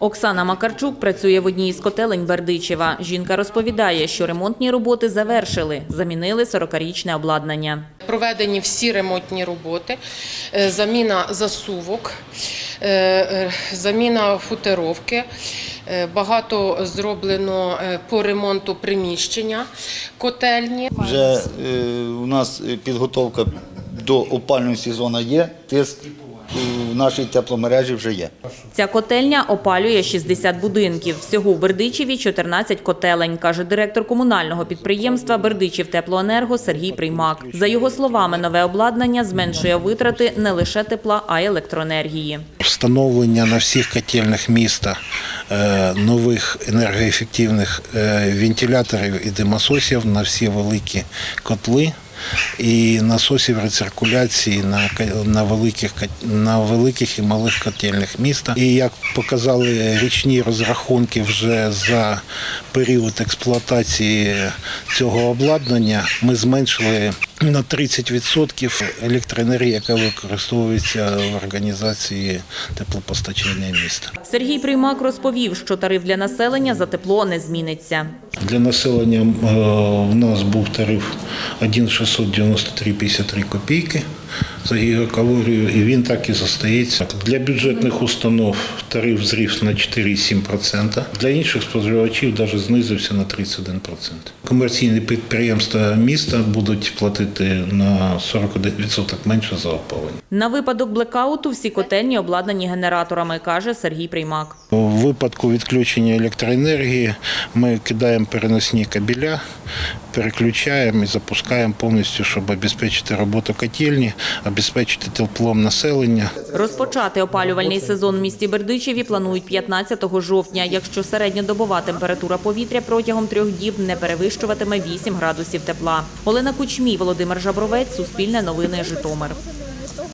Оксана Макарчук працює в одній із котелень Бердичева. Жінка розповідає, що ремонтні роботи завершили, замінили 40-річне обладнання. Проведені всі ремонтні роботи, е, заміна засувок, е, е, заміна футеровки. Багато зроблено по ремонту приміщення котельні. Вже у нас підготовка до опального сезону є, тиск нашій тепломережі вже є. Ця котельня опалює 60 будинків. Всього в Бердичеві 14 котелень, каже директор комунального підприємства Бердичів Теплоенерго Сергій Приймак. За його словами, нове обладнання зменшує витрати не лише тепла, а й електроенергії. Встановлення на всіх котельних міста е, нових енергоефективних е, вентиляторів і димососів на всі великі котли. І насосів рециркуляції на, на, великих, на великих і малих котельних міста. І як показали річні розрахунки вже за період експлуатації цього обладнання, ми зменшили на 30% електроенергії, яка використовується в організації теплопостачання міста. Сергій Приймак розповів, що тариф для населення за тепло не зміниться. Для населення е, в нас був тариф 1,693,53 копійки за гігакалорію, і він так і зостається. Для бюджетних установ тариф зріс на 4,7%. Для інших споживачів навіть знизився на 31%. Комерційні підприємства міста будуть платити на 41% менше за опалення. На випадок блекауту всі котельні обладнані генераторами, каже Сергій Приймак. У випадку відключення електроенергії ми кидаємо переносні кабеля, переключаємо і запускаємо повністю, щоб обезпечити роботу котельні, обезпечити теплом населення. Розпочати опалювальний сезон в місті Бердичеві планують 15 жовтня, якщо середньодобова температура повітря протягом трьох діб не перевищуватиме 8 градусів тепла. Олена Кучмій, Володимир Жабровець, Суспільне новини, Житомир.